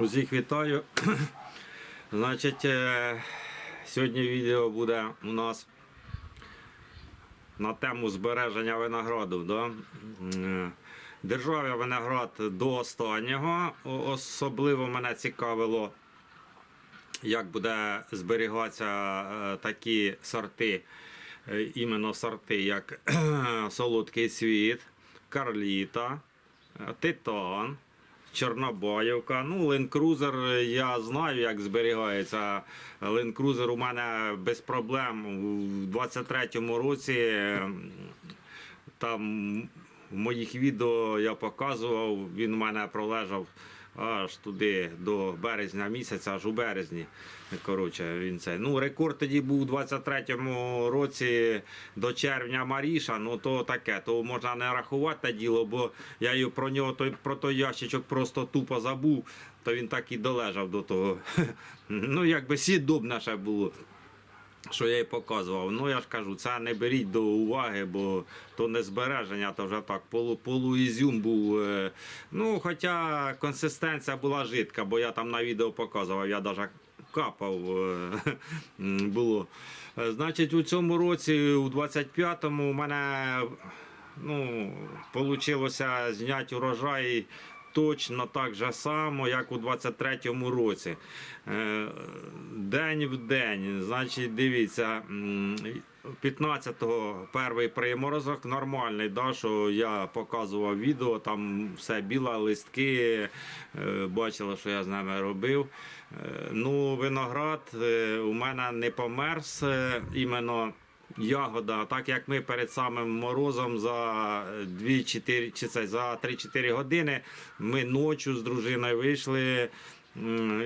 Усіх вітаю. Значить, е, сьогодні відео буде у нас на тему збереження винограду. Да? М, Держав виноград до останнього. Особливо мене цікавило, як буде зберігатися е, такі сорти, е, іменно сорти, як Солодкий світ, Карліта, е, Титан. Чорнобаївка. Ну, ленкрузер я знаю, як зберігається. Ленкрузер у мене без проблем. У 23-му році там в моїх відео я показував, він у мене пролежав аж туди до березня місяця, аж у березні. Коротше, він це. Ну, рекорд тоді був у 23-му році до червня Маріша, ну то таке, то можна не рахувати те діло, бо я про нього той, про той ящичок просто тупо забув, то він так і долежав до того. Ну, якби сідобне ще було що я їй показував. Ну я ж кажу, це не беріть до уваги, бо то не збереження, то вже так полу, полуізюм був. е, Ну, хоча консистенція була жидка, бо я там на відео показував, я навіть капав е, було. Е, Значить, у цьому році, у 25-му, у мене ну, вийшло зняти урожай. Точно так же само, як у 23-му році. Е, День в день. Значить, дивіться, м, 15-го перший приморозок нормальний, да, що я показував відео, там все біле, листки, е, бачили, що я з ними робив. Е, Ну, виноград у мене не померз іменно. Ягода, так як ми перед самим морозом за 2-4 чи це за 3-4 години ми ночі з дружиною вийшли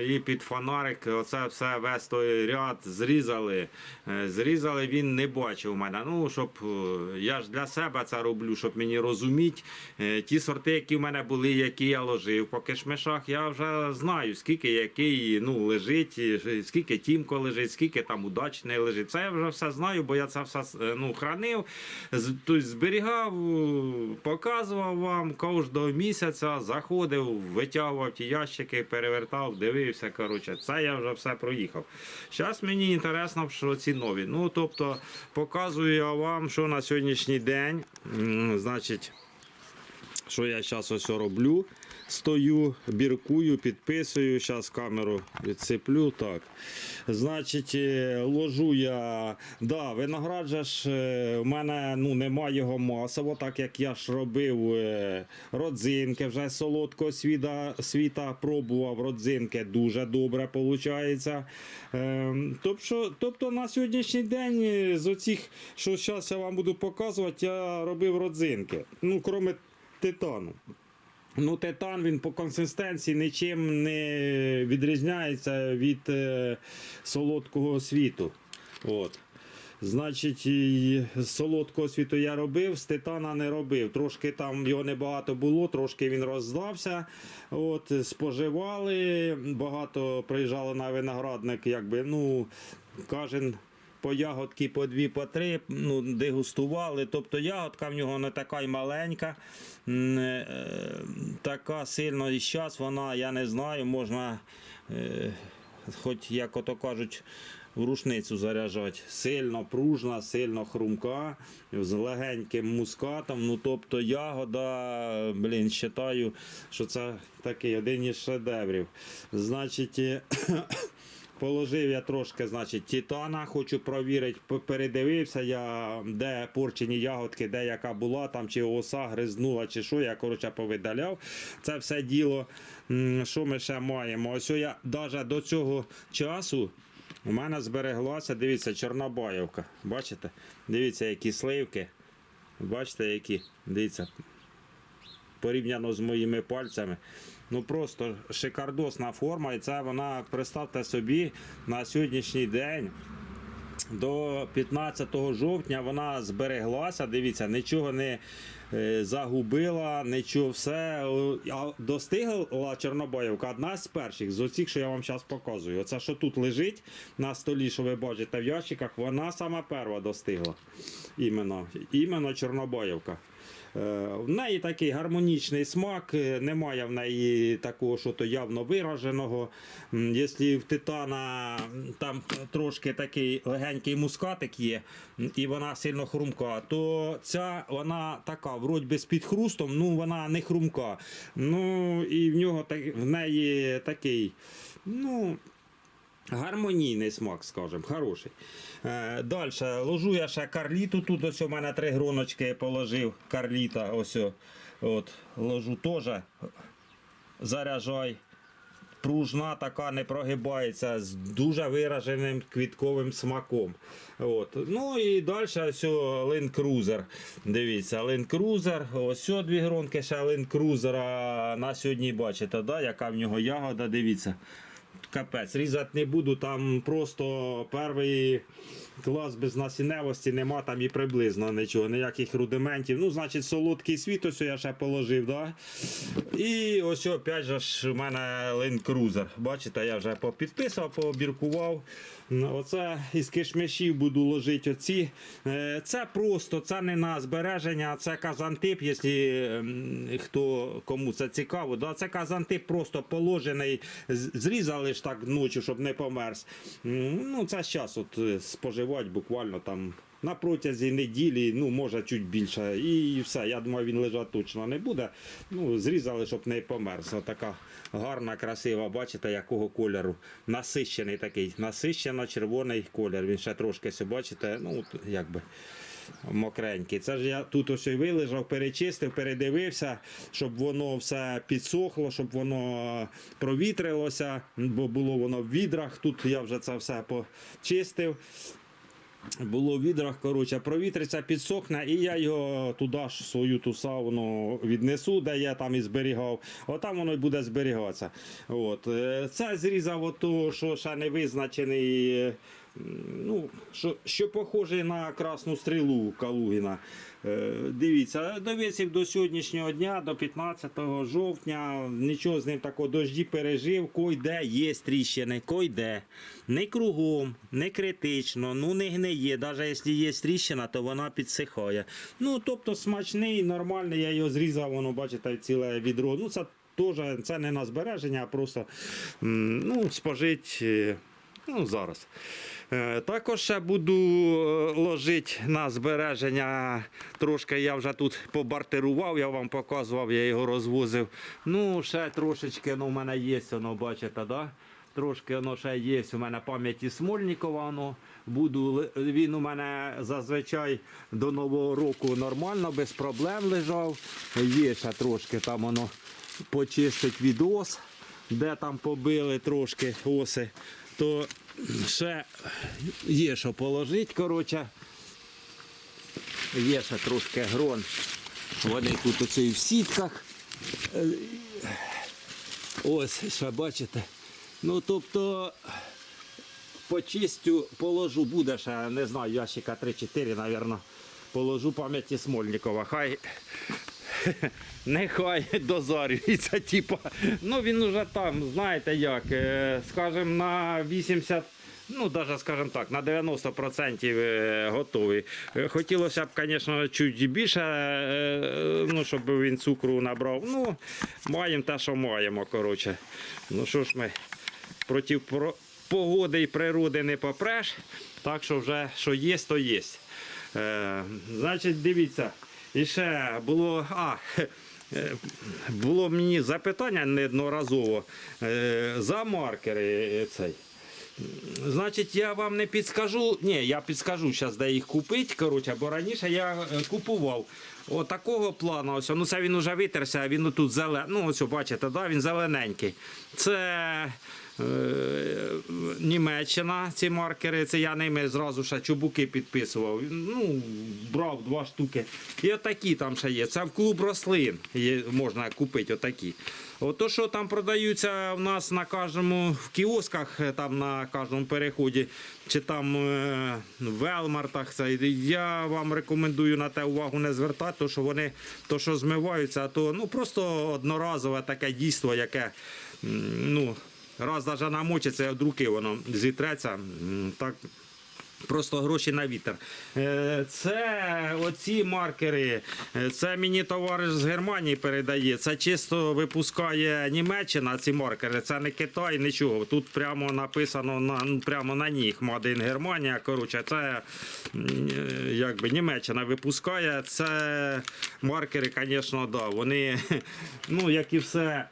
і під фонарик оце все весь той ряд зрізали. Е, Зрізали, він не бачив мене. Ну, щоб е, я ж для себе це роблю, щоб мені розуміти. Е, Ті сорти, які в мене були, які я ложив по кишмишах, я вже знаю, скільки який ну, лежить, скільки тімко лежить, скільки там удачний лежить. Це я вже все знаю, бо я це все ну, хранив, зберігав, показував вам кожного місяця, заходив, витягував ті ящики, перевертав, дивився. Коротше, це я вже все проїхав. Зараз мені інтересно, що ці нові. Ну, тобто, показую я вам, що на сьогоднішній день, значить, що я зараз ось роблю. Стою, біркую, підписую. Зараз камеру відсиплю. Так. Значить, е, ложу я. Да, виноград же е, в мене ну, немає його масово, так як я ж робив е, родзинки, вже солодкого світа, світа пробував родзинки, дуже добре виходить. Тобто, тобто на сьогоднішній день з оцих, що зараз я вам буду показувати, я робив родзинки. Ну, крім титану. Ну, титан він по консистенції нічим не відрізняється від е, солодкого світу. От. Значить, з солодкого світу я робив, з титана не робив. Трошки там його небагато було, трошки він роздався. От, споживали, багато приїжджали на виноградник, якби, ну, кожен по ягодки по дві, по три, ну, дегустували. Тобто ягодка в нього не така й маленька, е, така сильно і зараз вона, я не знаю, можна, е, хоч як ото кажуть, в рушницю заряджати. Сильно пружна, сильно хрумка, з легеньким мускатом. Ну, тобто ягода, блін, вважаю, що це такий один із шедеврів. Значить, е, Положив я трошки, значить, титана, хочу провірити, передивився я, де порчені ягодки, де яка була, там чи оса гризнула, чи що, я коротше повидаляв. Це все діло. Що ми ще маємо? Ось я навіть до цього часу у мене збереглася, дивіться, Чорнобаївка. Бачите? Дивіться, які сливки. Бачите, які? Дивіться, порівняно з моїми пальцями. Ну просто шикардосна форма, і це вона, представте собі, на сьогоднішній день. До 15 жовтня вона збереглася. Дивіться, нічого не е, загубила, нічого все. А достигла Чорнобаївка одна з перших, з оцих, що я вам зараз показую. Оце, що тут лежить на столі, що ви бачите в ящиках, вона сама перша достигла. Іменно, іменно Чорнобаївка. Е, В неї такий гармонічний смак, е, немає в неї такого, що то явно вираженого. Якщо в титана там трошки такий легенький мускатик є, і вона сильно хрумка, то ця вона така, вроді би з підхрустом, ну вона не хрумка. Ну і в нього в неї такий, ну. Гармонійний смак, скажем, хороший. Е, Далі ложу я ще карліту. Тут ось у мене три гроночки положив. Карліта. Ось. От, ложу теж. Заряджай. Пружна така не прогибається з дуже вираженим квітковим смаком. От. Ну і далі ось Cruiser. Дивіться, Cruiser. Ось дві гронки ще Cruiser. На сьогодні бачите, да, яка в нього ягода. Дивіться. Капець, різати не буду, там просто перший клас без насінневості, нема там і приблизно нічого, ніяких рудиментів. Ну, значить, солодкий світ, ось я ще положив, да? І ось опять же ж у мене Land. Бачите, я вже попідписав, пообіркував. Ну, Оце із кишмишів буду ложити оці. Е, Це просто, це не на збереження, це казантип, якщо ем, хто кому це цікаво. Да? Це казантип просто положений, зрізали ж так ночі, щоб не померз. Ну, це зараз от е, споживати буквально там. На протязі неділі, ну може чуть більше, і все. Я думаю, він лежати точно не буде. Ну, зрізали, щоб не померз. Така гарна, красива, бачите, якого кольору. Насищений такий, насищено червоний колір. Він ще трошки бачите, ну якби. Мокренький. Це ж я тут ось вилежав, перечистив, передивився, щоб воно все підсохло, щоб воно провітрилося, бо було воно в відрах. Тут я вже це все почистив. Було в відрах, коротше, провітриться, підсохне, і я його туди ж свою ту сауну віднесу, де я там і зберігав. Отам воно й буде зберігатися. От. Е, Це зрізав ото, що ще не визначений. е, Ну, що, що похоже на красну стрілу Калугіна. Е, Дивіться, довісив до сьогоднішнього дня, до 15 жовтня, нічого з ним такого дожді пережив, койде є тріщини, койде. Не кругом, не критично, ну не гниє. Навіть якщо є тріщина, то вона підсихає. Ну, тобто смачний, нормальний, я його зрізав, воно, бачите, ціле відро. Ну, це теж це не на збереження, а просто ну, спожить е, ну, зараз. Е, Також ще буду е, ложити на збереження. Трошки я вже тут побартерував, я вам показував, я його розвозив. Ну, ще трошечки ну, в мене є, воно, бачите, да? Трошки воно ще є у мене пам'яті Смольнікова. Воно. Буду, він у мене зазвичай до Нового року нормально, без проблем лежав. Є ще трошки там воно почистить від ос, де там побили трошки оси. То ще є що положити, коротше. Є ще трошки грон. Вони тут оце і в сітках. Е, Ось, ще бачите. Ну, тобто, почистю, положу, буде ще, не знаю, ящика 3-4, мабуть, положу пам'яті Смольникова. Хай нехай дозарюється, типа. Ну він уже там, знаєте як, е, скажем, на 80. Ну, навіть, скажімо так, на 90% е, готовий. Е, Хотілося б, звісно, чуть більше, ну, щоб він цукру набрав. Ну, маємо те, що маємо, коротше. Ну що ж ми проти погоди і природи не попреш, так що вже що є, то є. Е, значить, дивіться, і ще було. А, е, було мені запитання неодноразово е, за маркери цей. Значить, я вам не підскажу. Ні, я підскажу зараз, де їх купити. Коротше, бо раніше я е, купував отакого плану. Ось, ну це він уже витерся, він тут зелений. Ну, ось бачите, да, він зелененький. Це е, Німеччина, ці маркери. Це я ними зразу ще чубуки підписував. Ну, брав два штуки. І отакі там ще є. Це в клуб рослин є, можна купити отакі. Ото, що там продаються в нас на кожному в кіосках, е, там на кожному переході, чи там е, в Велмартах, я вам рекомендую на те увагу не звертати, тому що вони то, що змиваються, то ну, просто одноразове таке дійство, яке ну, раз навіть намочиться, від руки воно зітреться. Так, Просто гроші на вітер. Е, Це оці маркери. е, Це мені товариш з Германії передає. Це чисто випускає Німеччина. Ці маркери. Це не Китай, нічого. Тут прямо написано на ну, прямо на них Made Германія. Коротше, це е, якби Німеччина випускає. Це маркери, звісно, да. Вони, ну як і все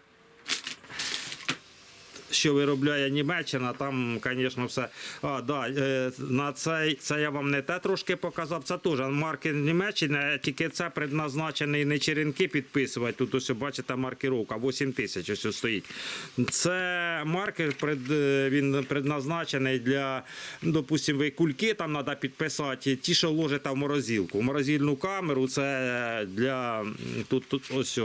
що виробляє Німеччина, там, звісно, все. А, да, е, на цей, це я вам не те трошки показав. Це теж маркер Німеччини, тільки це предназначений не черенки підписувати. Тут ось бачите маркировка 8 тисяч ось стоїть. Це маркер пред, е, він предназначений для, допустимо, ви кульки там треба підписати, ті, що ложите в морозилку. В морозильну камеру це для тут, тут ось,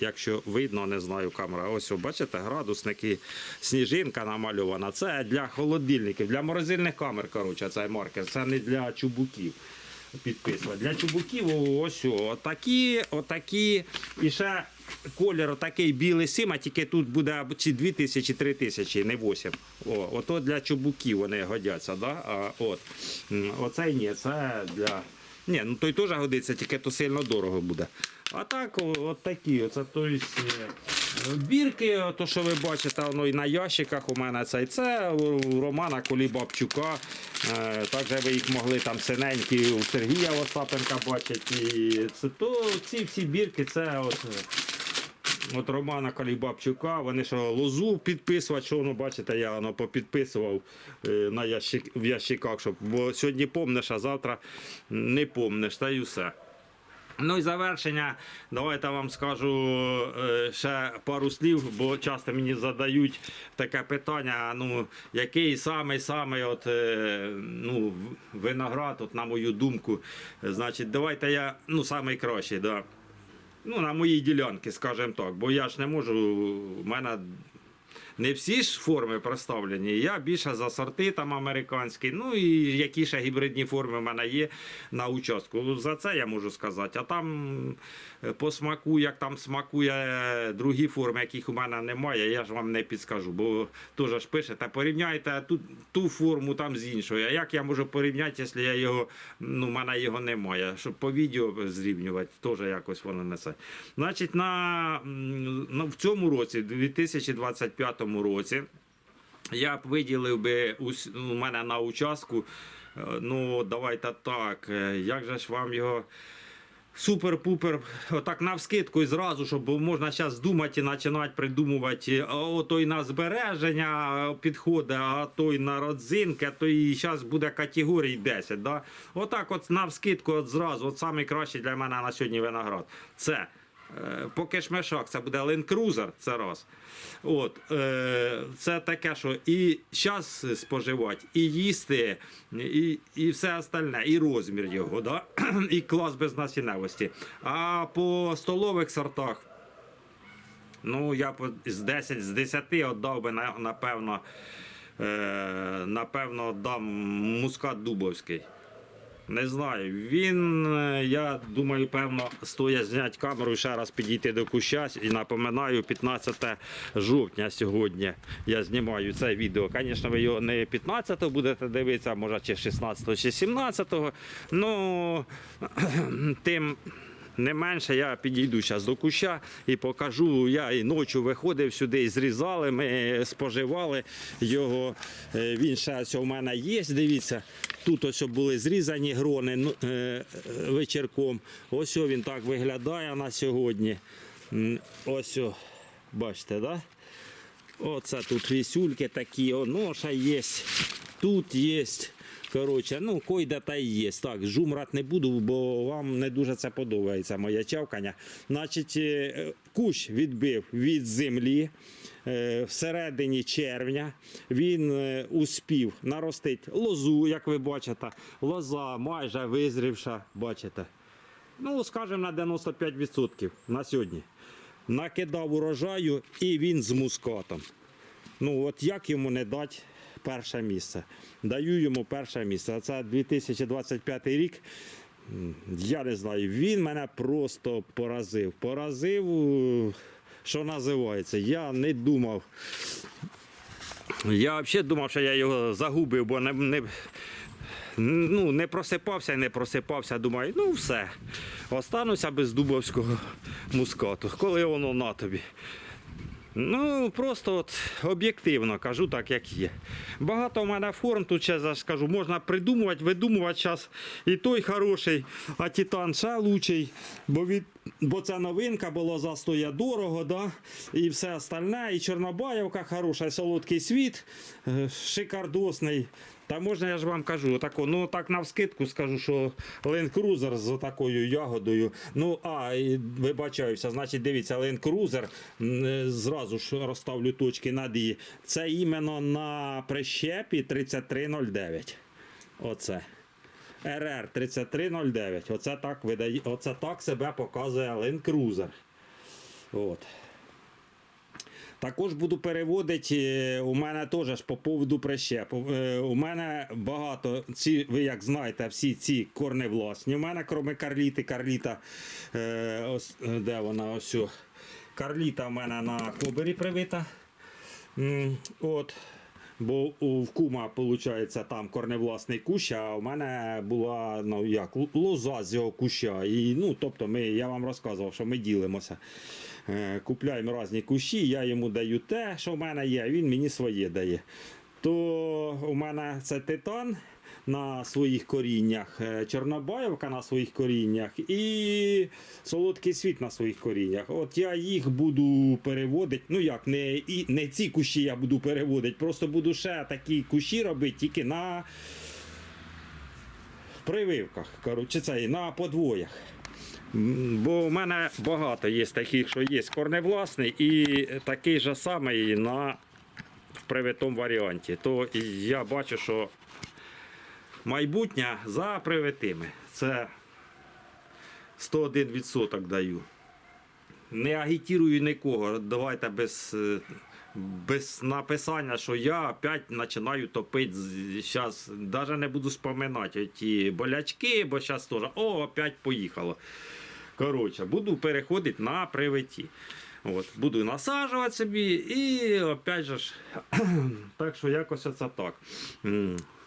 якщо видно, не знаю, камера. Ось, бачите, градусники, сніжинка намальована. Це для холодильників, для морозильних камер. Коротше, цей маркер. Це не для чубуків. Підписувати. Для чубуків ось отакі, отакі. І ще колір отакий білий сим, а тільки тут буде чи 2 тисячі, 3 тисячі, не 8. О, ото для чубуків вони годяться. Да? А, от. Оцей ні, це для. Ні, ну той теж годиться, тільки то сильно дорого буде. А так, от такі. Оце, то есть, е, бірки, то що ви бачите, воно і на ящиках у мене це. Це у Романа Колібабчука. Е, Також ви їх могли там синенькі у Сергія Остапенка бачити. І це, то ці всі бірки, це от. От Романа Калібабчука, вони що лозу підписувати, що воно, бачите, я воно попідписував е, на ящик, в ящиках, щоб, бо сьогодні помниш, а завтра не помниш, та й усе. Ну і завершення, давайте вам скажу е, ще пару слів, бо часто мені задають таке питання: ну, який самий самий от, е, ну, виноград, от, на мою думку, значить, давайте я ну, самий кращий, да. Ну, на моїй ділянці, скажімо так, бо я ж не можу, в мене не всі ж форми представлені. Я більше за сорти там американські, ну і які ще гібридні форми в мене є на участку. За це я можу сказати. А там е, по смаку, як там смакує другі форми, яких у мене немає, я ж вам не підскажу. Бо теж ж пишете, порівняйте ту, ту форму там з іншою. А як я можу порівняти, якщо я його, ну, в мене його немає? Щоб по відео зрівнювати, теж якось воно не це. Значить, на, на, в цьому році, 2025 році, я б виділив би у мене на участку. е, Ну, давайте так. е, Як же ж вам його. Супер-пупер, отак навскидку і зразу, щоб можна зараз думати і починати придумувати, а ото й на збереження підходить, а то й на родзинки, а то і зараз буде категорій 10. Да? Отак от навскидку от зразу, от найкращий для мене на сьогодні виноград. Це по кишмешах, це буде Land Cruiser, це раз. От, е, це таке, що і час споживати, і їсти, і, і все остальне, і розмір його, да? і клас безнасінневості. А по столових сортах, ну я з 10 з 10 віддав би напевно, е, напевно, дам мускат Дубовський. Не знаю. Він, е, я думаю, певно, стоя зняти камеру ще раз підійти до куща. І напоминаю, 15 жовтня сьогодні я знімаю це відео. Звісно, ви його не 15 будете дивитися, може чи 16 чи 17. Ну, тим. Не менше, я підійду зараз до куща і покажу. Я і ночі виходив сюди, і зрізали, ми споживали його. Е, Він ось у мене є. Дивіться, тут ось були зрізані грони ну, е, вечірком. Ось він так виглядає на сьогодні. Ось, бачите, да? Оце тут вісюльки такі, о, ноша є, тут є. Коротше, ну койда та й є. Так, жумрати не буду, бо вам не дуже це подобається, моє чавкання. Значить, е, кущ відбив від землі. е, Всередині червня він е, успів наростити лозу, як ви бачите. Лоза майже визрівша, бачите. Ну, скажімо, на 95% на сьогодні. Накидав урожаю і він з мускатом. Ну, от як йому не дати перше місце? Даю йому перше місце. Це 2025 рік. Я не знаю, він мене просто поразив. Поразив, що називається. Я не думав. Я взагалі думав, що я його загубив, бо не, не, ну, не просипався і не просипався. Думаю, ну все. Остануся без дубовського мускату. Коли воно на тобі. Ну, просто от об'єктивно кажу так, як є. Багато в мене форм, тут ще скажу, можна придумувати, видумувати зараз. І той хороший, а Титан ще лучший, бо, від, бо це новинка була застоя дорого, да? і все остальне. І Чорнобаївка хороша, і солодкий світ, е, шикардосний. Та можна, я ж вам кажу, отако, ну так навскидку скажу, що Land Cruiser з такою ягодою. Ну, а, вибачаюся, значить, дивіться, Land Cruiser, е, зразу ж розставлю точки над «і». Це іменно на прищепі 3309. Оце. РР 3309. Оце так видає, оце так себе показує Land Cruiser. От. Також буду переводити. е, У мене теж по поводу прищеп. Е, У мене багато ці, ви як знаєте, всі ці корневласні. У мене, крім Карліти, Карліта, е, ось, де вона ось. Карліта в мене на кобері привита. От. Бо у кума, виходить, там корневласний кущ, а у мене була ну, як, лоза з його куща. І, ну, тобто ми, я вам розказував, що ми ділимося. Е, Купляємо різні кущі, я йому даю те, що в мене є, а він мені своє дає. То у мене це титан на своїх коріннях, е, Чорнобаївка на своїх коріннях і солодкий світ на своїх коріннях. От я їх буду переводити. Ну як, не, і, не ці кущі я буду переводити, просто буду ще такі кущі робити тільки на прививках. Коротше, це на подвоях. Бо у мене багато є таких, що є корневласний і такий же самий на привитому варіанті. То я бачу, що майбутнє за привитими. Це 101% даю. Не агітірую нікого. Давайте без, е, без написання, що я опять починаю топити. Зараз навіть не буду споминати ті болячки, бо зараз теж о, опять поїхало. Коротше, буду переходити на привиті. От, буду насаджувати собі і опять же ж. так що якось оце так.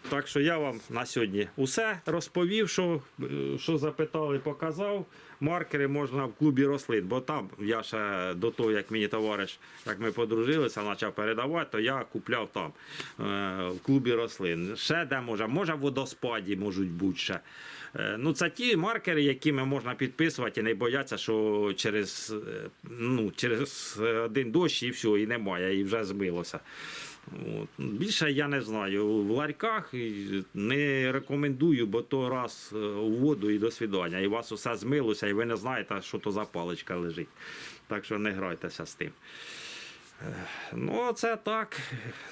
Так що я вам на сьогодні усе розповів, що, е, що запитали, показав. Маркери можна в клубі рослин, бо там я ще до того, як мені товариш, як ми подружилися, почав передавати, то я купляв там е, в клубі рослин. Ще де може, може в водоспаді можуть бути ще. Е, Ну, це ті маркери, якими можна підписувати і не бояться, що через, е, ну, через один дощ і все, і немає, і вже змилося. От. Більше я не знаю. В ларьках не рекомендую, бо то раз е, у воду і до свідання. І у вас усе змилося, і ви не знаєте, що то за паличка лежить. Так що не грайтеся з тим. Е, Ну, це так.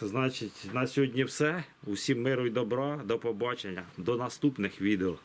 Значить, на сьогодні все. Усім миру і добра. До побачення. До наступних відео.